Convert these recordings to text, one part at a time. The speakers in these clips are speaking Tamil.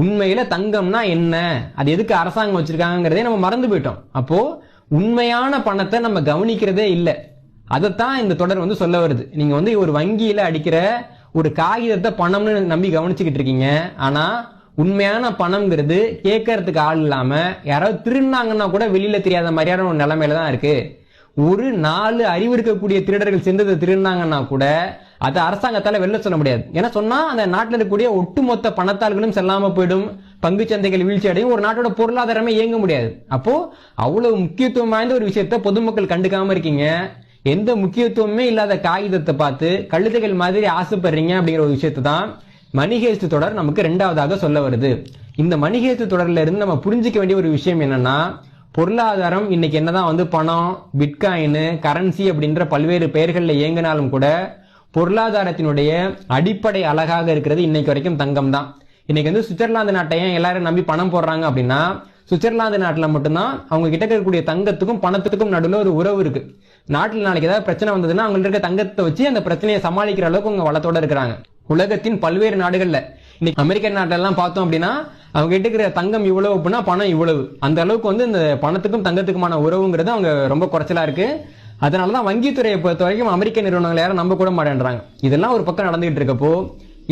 உண்மையில தங்கம்னா என்ன? அது எதுக்கு அரசாங்கம் வச்சிருக்காங்கிறதே நம்ம மறந்து போயிட்டோம். அப்போ உண்மையான பணத்தை நம்ம கவனிக்கிறதே இல்லை. அதைத்தான் இந்த தொடர் வந்து சொல்ல வருது. நீங்க வந்து ஒரு வங்கியில அடிக்கிற ஒரு காகிதத்தை பணம்னு நம்பி கவனிச்சுக்கிட்டு இருக்கீங்க. ஆனா உண்மையான பணம்ங்கிறது கேட்கறதுக்கு ஆள் இல்லாம யாராவது திருடினாங்கன்னா கூட வெளியில தெரியாத மாதிரியான ஒரு நிலைமையில தான் இருக்கு. ஒரு நாலு அறிவு இருக்கக்கூடிய திருடர்கள் சேர்ந்ததை திருடினாங்கன்னா கூட அதை அரசாங்கத்தால வெளில சொல்ல முடியாது. ஏன்னா சொன்னா அந்த நாட்டில் இருக்கக்கூடிய ஒட்டுமொத்த பணத்தாள்களும் செல்லாம போயிடும். பங்கு சந்தைகள் வீழ்ச்சி அடையும். ஒரு நாட்டோட பொருளாதாரமே இயங்க முடியாது. அப்போ அவ்வளவு முக்கியத்துவம் வாய்ந்த ஒரு விஷயத்த பொதுமக்கள் கண்டுக்காம இருக்கீங்க. எந்த முக்கியத்துவமே இல்லாத காகிதத்தை பார்த்து கழுதைகள் மாதிரி ஆசைப்படுறீங்க அப்படிங்கிற ஒரு விஷயத்தை தான் மணிகேஸ்து தொடர் நமக்கு ரெண்டாவதாக சொல்ல வருது. இந்த மணிகேஸ்து தொடர்ல இருந்து நம்ம புரிஞ்சுக்க வேண்டிய ஒரு விஷயம் என்னன்னா பொருளாதாரம் இன்னைக்கு என்னதான் வந்து பணம் பிட்காயின் கரன்சி அப்படின்ற பல்வேறு பெயர்களில் இயங்கினாலும் கூட பொருளாதாரத்தினுடைய அடிப்படை அழகாக இருக்கிறது இன்னைக்கு வரைக்கும் தங்கம் தான் இன்னைக்கு வந்து சுவிட்சர்லாந்து நாட்டை ஏன் எல்லாரும் நம்பி பணம் போடுறாங்க அப்படின்னா சுவிட்சர்லாந்து நாட்டில் மட்டும்தான் அவங்க கிட்ட இருக்கக்கூடிய தங்கத்துக்கும் பணத்துக்கும் நடுவில் ஒரு உறவு இருக்கு. நாட்டில் நாளைக்கு ஏதாவது பிரச்சனை வந்ததுன்னா அவங்கள்ட்ட இருக்க தங்கத்தை வச்சு அந்த பிரச்சனையை சமாளிக்கிற அளவுக்கு அவங்க வளத்தோட இருக்கிறாங்க. உலகத்தின் பல்வேறு நாடுகளில். இன்னைக்கு அமெரிக்க நாட்டெல்லாம் பார்த்தோம் அப்படின்னா அவங்க கிட்ட இருக்கிற தங்கம் இவ்வளவு அப்படின்னா பணம் இவ்வளவு. அந்த அளவுக்கு வந்து இந்த பணத்துக்கும் தங்கத்துக்குமான உறவுங்கிறது அவங்க ரொம்ப குறைச்சலா இருக்கு. அதனாலதான் வங்கித்துறையை பொறுத்த வரைக்கும் அமெரிக்க நிறுவனங்கள் யாரும் நம்ப கூட மாட்டேன்றாங்க. இதெல்லாம் ஒரு பக்கம் நடந்துகிட்டு இருக்கப்போ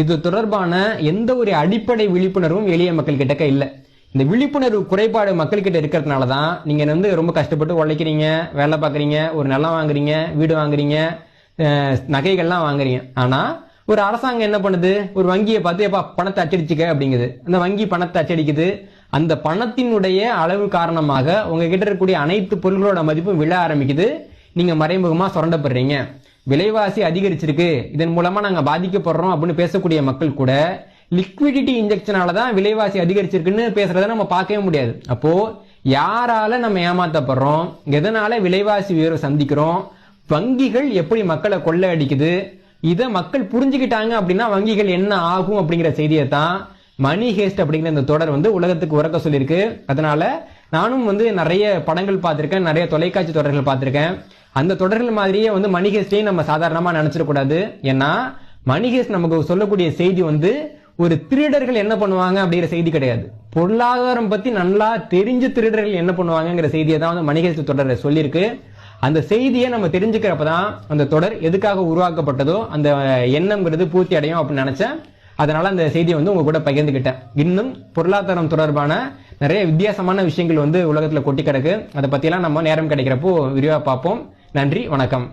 இது தொடர்பான எந்த ஒரு அடிப்படை விழிப்புணர்வும் எளிய மக்கள் கிட்டக்க இல்லை. இந்த விழிப்புணர்வு குறைபாடு மக்கள்கிட்ட இருக்கிறதுனால தான் நீங்க வந்து ரொம்ப கஷ்டப்பட்டு உழைக்கிறீங்க வேலை பார்க்குறீங்க ஒரு நிலம் வாங்குறீங்க வீடு வாங்குறீங்க நகைகள்லாம் வாங்குறீங்க. ஆனா ஒரு அரசாங்கம் என்ன பண்ணுது? ஒரு வங்கியை பார்த்து எப்பா பணத்தை அச்சடிச்சுக்க அப்படிங்குது. அந்த வங்கி பணத்தை அச்சடிக்குது. அந்த பணத்தினுடைய அளவு காரணமாக உங்ககிட்ட இருக்கக்கூடிய அனைத்து பொருள்களோட மதிப்பும் விழ ஆரம்பிக்குது. நீங்க மறைமுகமா சுரண்டப்படுறீங்க. விலைவாசி அதிகரிச்சிருக்கு. இதன் மூலமா நாங்க பாதிக்கப்படுறோம் அப்படின்னு பேசக்கூடிய மக்கள் கூட லிக்விடிட்டி இன்ஜெக்ஷனால தான் விலைவாசி அதிகரிச்சிருக்குன்னு பேசுறத நம்ம பார்க்கவே முடியாது. அப்போ யாரால நம்ம ஏமாத்தப்படுறோம்? எதனால விலைவாசி உயர்வு சந்திக்கிறோம்? வங்கிகள் எப்படி மக்களை கொள்ளை அடிக்குது இதை மக்கள் புரிஞ்சுக்கிட்டாங்க அப்படின்னா வங்கிகள் என்ன ஆகும் அப்படிங்கிற செய்தியை தான் மணி ஹேஸ்ட் அப்படிங்கிற இந்த தொடர் வந்து உலகத்துக்கு உறக்க சொல்லியிருக்கு. அதனால நானும் வந்து நிறைய படங்கள் பார்த்திருக்கேன் நிறைய தொலைக்காட்சி தொடர்கள் பார்த்திருக்கேன். அந்த தொடர்கள் மாதிரியே வந்து மணி ஹேஸ்டையும் நம்ம சாதாரணமாக நினைச்சிடக்கூடாது ஏன்னா மணி ஹேஸ்ட் நமக்கு சொல்லக்கூடிய செய்தி வந்து ஒரு திருடர்கள் என்ன பண்ணுவாங்க அப்படிங்கிற செய்தி கிடையாது. பொருளாதாரம் பத்தி நல்லா தெரிஞ்ச திருடர்கள் என்ன பண்ணுவாங்கங்கிற செய்தியை தான் வந்து மணிகேஸ்து தொடர் சொல்லியிருக்கு. அந்த செய்தியை நம்ம தெரிஞ்சுக்கிறப்ப தான் அந்த தொடர் எதுக்காக உருவாக்கப்பட்டதோ அந்த எண்ணம்ங்கிறது பூர்த்தி அடையும் அப்படின்னு நினைச்சேன். அதனால அந்த செய்தியை வந்து உங்க கூட பகிர்ந்துக்கிட்டேன் இன்னும் பொருளாதாரம் தொடர்பான நிறைய வித்தியாசமான விஷயங்கள் வந்து உலகத்துல கொட்டி கிடக்கு. அதை பற்றிலாம் நம்ம நேரம் கிடைக்கிறப்போ விரிவா பார்ப்போம். நன்றி வணக்கம்.